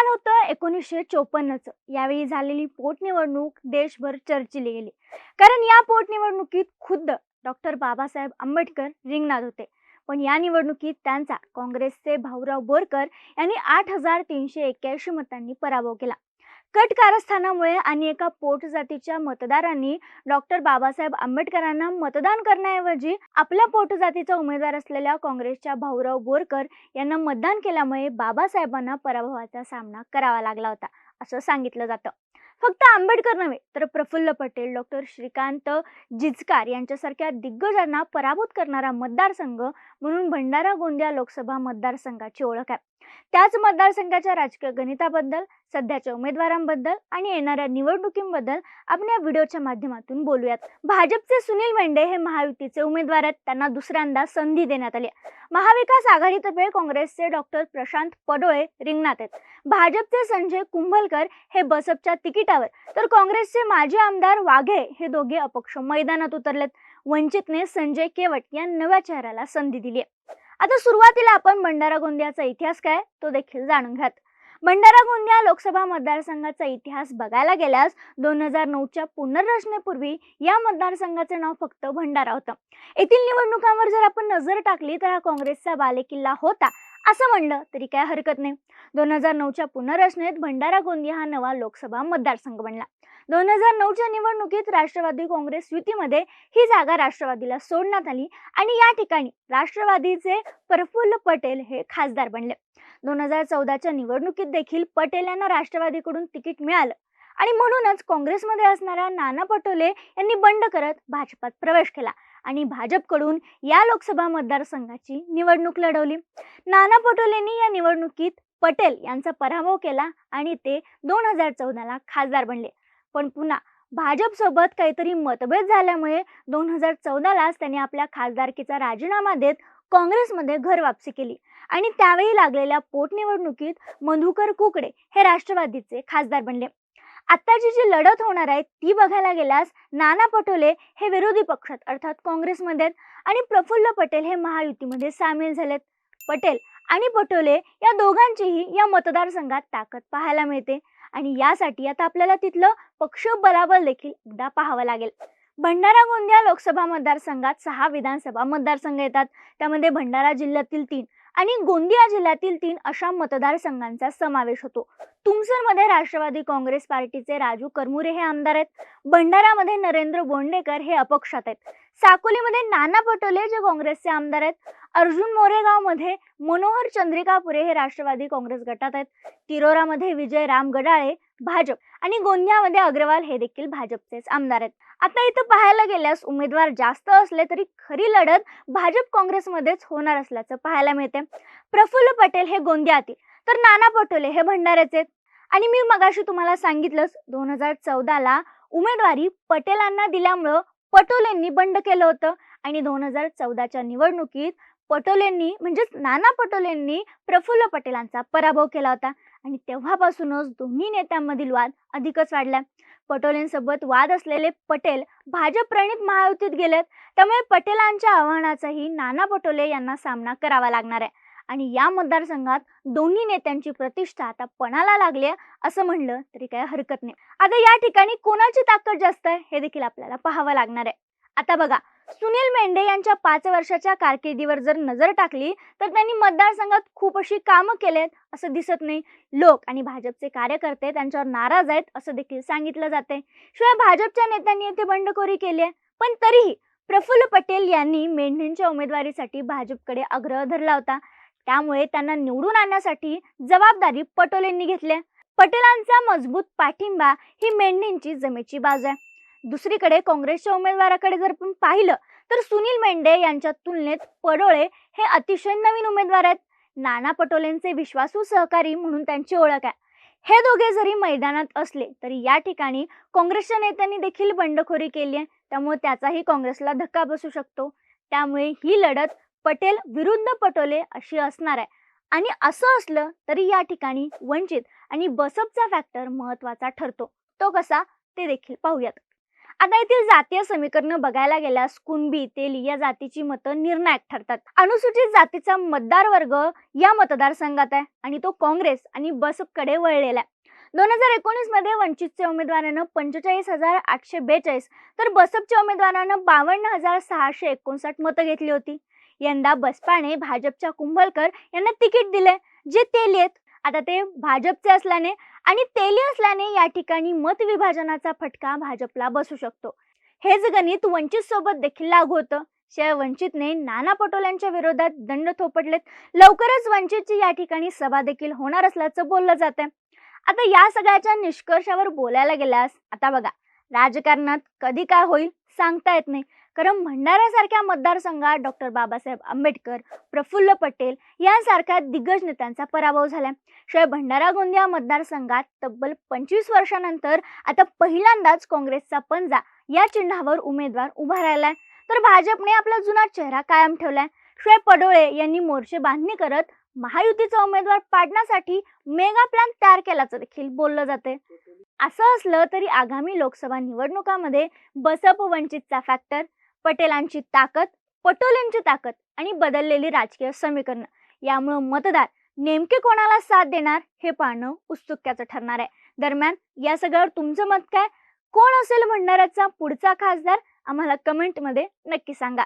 साल होतं एकोणीसशे चोपन्नचं. यावेळी झालेली पोटनिवडणूक देशभर चर्चिली गेली. कारण या पोटनिवडणुकीत खुद्द डॉक्टर बाबासाहेब आंबेडकर रिंगणात होते. पण या निवडणुकीत त्यांचा काँग्रेसचे भाऊराव बोरकर यांनी आठ हजार तीनशे एक्क्याऐंशी मतांनी पराभव केला. कट कारस्थानामुळे आणि एका पोट जातीच्या मतदारांनी डॉक्टर बाबासाहेब आंबेडकरांना मतदान करण्याऐवजी आपल्या पोट जातीचा उमेदवार असलेल्या काँग्रेसच्या भाऊराव बोरकर यांना मतदान केल्यामुळे बाबासाहेबांना पराभवाचा सामना करावा लागला होता असं सांगितलं जातं. फक्त आंबेडकर नव्हे तर प्रफुल्ल पटेल डॉक्टर श्रीकांत जिचकार यांच्यासारख्या दिग्गजांना पराभूत करणारा मतदारसंघ म्हणून भंडारा गोंदिया लोकसभा मतदारसंघाची ओळख आहे. त्याच मतदारसंघाच्या राजकीय गणिताबद्दल सध्याच्या उमेदवारांबद्दल आणि येणाऱ्या निवडणुकींबद्दल आपण या व्हिडिओच्या माध्यमातून बोलूयात. भाजपचे सुनील मेंढे हे महायुतीचे उमेदवार आहेत. त्यांना दुसऱ्यांदा संधी देण्यात आली महाविकास आघाडीतर्फे काँग्रेसचे डॉक्टर प्रशांत पडोळे रिंगणात आहेत. भाजपचे संजय कुंभलकर हे बसपच्या तिकिटावर. तर काँग्रेसचे माजी आमदार वाघे हे दोघे अपक्ष मैदानात उतरलेत. वंचितने संजय केवट या नव्या चेहऱ्याला संधी दिली आहे. आता सुरुवातीला आपण भंडारा गोंदियाचा इतिहास काय तो देखील जाणून घ्यात. भंडारा गोंदिया लोकसभा मतदारसंघाचा इतिहास बघायला गेल्यास दोन हजार नऊच्या पुनर्रचनेपूर्वी या मतदारसंघाचे नाव फक्त भंडारा होतं. येथील निवडणुकांवर जर आपण नजर टाकली तर हा काँग्रेसचा बालेकिल्ला होता असं म्हणलं तरी काय हरकत नाही. दोन हजार नऊच्या पुनर्रचनेत भंडारा गोंदिया हा नवा लोकसभा मतदारसंघ बनला. दोन हजार नऊच्या निवडणुकीत राष्ट्रवादी काँग्रेस युतीमध्ये ही जागा राष्ट्रवादीला सोडण्यात आली आणि या ठिकाणी राष्ट्रवादीचे प्रफुल्ल पटेल हे खासदार बनले. दोन हजार चौदाच्या निवडणुकीत देखील पटेल यांना राष्ट्रवादीकडून तिकीट मिळालं आणि म्हणूनच काँग्रेसमध्ये असणाऱ्या नाना पटोले यांनी बंड करत भाजपात प्रवेश केला आणि भाजपकडून या लोकसभा मतदारसंघाची निवडणूक लढवली. नाना पटोलेंनी या निवडणुकीत पटेल यांचा पराभव केला आणि ते दोन हजार चौदाला खासदार बनले. पण पुन्हा भाजपसोबत काहीतरी मतभेद झाल्यामुळे दोन हजार चौदालाच त्यांनी आपल्या खासदारकीचा राजीनामा देत काँग्रेसमध्ये घर वापसी केली. आणि त्यावेळी लागलेल्या पोटनिवडणुकीत मधुकर कुकडे हे राष्ट्रवादीचे खासदार बनले. आत्ताची जी लढत होणार आहे ती बघायला गेल्यास नाना पटोले हे विरोधी पक्षात अर्थात काँग्रेसमध्ये आणि प्रफुल्ल पटेल हे महायुतीमध्ये सामील झालेत. पटेल आणि पटोले या दोघांचीही या मतदारसंघात ताकद पाहायला मिळते. आणि यासाठी आता आपल्याला तिथलं पक्ष बलाबल देखील एकदा पाहावं लागेल. भंडारा गोंदिया लोकसभा मतदारसंघात सहा विधानसभा मतदारसंघ येतात. त्यामध्ये भंडारा जिल्ह्यातील तीन आणि गोंदिया जिल्ह्यातील तीन अशा मतदारसंघांचा समावेश होतो. तुमसरमध्ये राष्ट्रवादी काँग्रेस पार्टीचे राजू करमुरे हे आमदार आहेत. भंडारामध्ये नरेंद्र बोंडेकर हे अपक्षात आहेत. साकोलीमध्ये नाना पटोले जे काँग्रेसचे आमदार आहेत. अर्जुन मोरेगावमध्ये मनोहर चंद्रिकापुरे हे राष्ट्रवादी काँग्रेस गटात आहेत. तिरोरामध्ये विजय राम गडाळे भाजप आणि गोंदियामध्ये अग्रवाल हे देखील भाजपचेच आमदार आहेत. आता इथं पाहायला गेल्यास उमेदवार जास्त असले तरी खरी लढत भाजप काँग्रेसमध्येच होणार असल्याचं पाहायला मिळते. प्रफुल्ल पटेल हे गोंदियातील तर नाना पटोले हे भंडाऱ्याचे आहेत. आणि मी मगाशी तुम्हाला सांगितलंच दोन हजार चौदाला उमेदवारी पटेलांना दिल्यामुळं पटोलेंनी बंड केलं होतं. आणि दोन हजार चौदाच्या निवडणुकीत पटोलेंनी म्हणजेच नाना पटोलेंनी प्रफुल्ल पटेलांचा पराभव केला होता. आणि तेव्हापासूनच दोन्ही नेत्यांमधील वाद अधिकच वाढला. पटोलेंसोबत वाद असलेले पटेल भाजप प्रणित महायुतीत गेलेत. त्यामुळे पटेलांच्या आव्हानाचाही नाना पटोले यांना सामना करावा लागणार आहे. आणि या मतदारसंघात दोन्ही नेत्यांची प्रतिष्ठा आता पणाला लागली आहे असं म्हणलं तरी काही हरकत नाही. आता या ठिकाणी कोणाची ताकद जास्त आहे हे देखील आपल्याला पाहावं लागणार आहे. आता बघा सुनील मेंढे यांच्या पाच वर्षाच्या कारकिर्दीवर जर नजर टाकली तर त्यांनी मतदारसंघात खूप अशी कामं केलेत असं दिसत नाही. लोक आणि भाजपचे कार्यकर्ते त्यांच्यावर नाराज आहेत असं देखील सांगितलं जाते शिवाय भाजपच्या नेत्यांनी येथे बंडखोरी केली आहे. पण तरीही प्रफुल्ल पटेल यांनी मेंढेंच्या उमेदवारीसाठी भाजपकडे आग्रह धरला होता. त्यामुळे त्यांना निवडून आणण्यासाठी जबाबदारी पटोलेंनी घेतली आहे. पटेलांचा मजबूत पाठिंबा ही मेंढेंची जमेची बाजू आहे. दुसरीकडे काँग्रेसच्या उमेदवाराकडे जर आपण पाहिलं तर सुनील मेंढे यांच्या तुलनेत पडोळे हे अतिशय नवीन उमेदवार आहेत. नाना पटोलेंचे विश्वासू सहकारी म्हणून त्यांची ओळख आहे. हे दोघे जरी मैदानात असले तरी या ठिकाणी काँग्रेसच्या नेत्यांनी देखील बंडखोरी केली आहे. त्यामुळे त्याचाही काँग्रेसला धक्का बसू शकतो. त्यामुळे ही लढत पटेल विरुद्ध पटोले अशी असणार आहे. आणि असं असलं तरी या ठिकाणी वंचित आणि बसपचा फॅक्टर महत्त्वाचा ठरतो. तो कसा ते देखील पाहूयात. आता येथील जातीय समीकरण बघायला गेल्यास कुणबी तेली या जातीची मतं निर्णायक ठरतात. अनुसूचित जातीचा मतदार वर्ग या मतदारसंघात आहे आणि तो काँग्रेस आणि बसपकडे वळलेला आहे. दोन हजार एकोणीसमध्ये वंचितच्या उमेदवारानं पंचेचाळीस हजार आठशे बेचाळीस तर बसपच्या उमेदवारानं बावन्न हजार सहाशे एकोणसाठ मतं घेतली होती. यंदा बसपाने भाजपच्या कुंभलकर यांना तिकीट दिले जे तेली आहेत आता ते भाजपचे असल्याने आणि तेली असल्याने या ठिकाणी मत विभाजनाचा फटका भाजपला बसू शकतो. हेच गणित वंचित सोबत देखील लागू होतं. शिवाय वंचितने नाना पटोल्यांच्या विरोधात दंड थोपटलेत. लवकरच वंचितची या ठिकाणी सभा देखील होणार असल्याचं बोललं जात आता या सगळ्याच्या निष्कर्षावर बोलायला गेल्यास आता बघा राजकारणात कधी काय होईल सांगता येत नाही. कारण भंडाऱ्यासारख्या मतदारसंघात डॉक्टर बाबासाहेब आंबेडकर प्रफुल्ल पटेल यांसारख्या दिग्गज नेत्यांचा पराभव झाला शिवाय भंडारा गोंदिया मतदारसंघात तब्बल पंचवीस वर्षानंतर आता पहिल्यांदाच काँग्रेसचा पंजा या चिन्हावर उमेदवार उभा राहिलाय. तर भाजपने आपला जुना चेहरा कायम ठेवलाय. शिवाय पडोळे यांनी मोर्चे बांधणी करत महायुतीचा उमेदवार पाडण्यासाठी मेगा प्लॅन तयार केल्याचं देखील बोललं जाते असं असलं तरी आगामी लोकसभा निवडणुकामध्ये बसप वंचितचा फॅक्टर पटेलांची ताकद पटोलेंची ताकद आणि बदललेली राजकीय समीकरण. यामुळं मतदार नेमके कोणाला साथ देणार हे पाहणं उत्सुक्याचं ठरणार आहे. दरम्यान या सगळ्यावर तुमचं मत काय? कोण असेल म्हणणाऱ्याचा पुढचा खासदार? आम्हाला कमेंटमध्ये नक्की सांगा.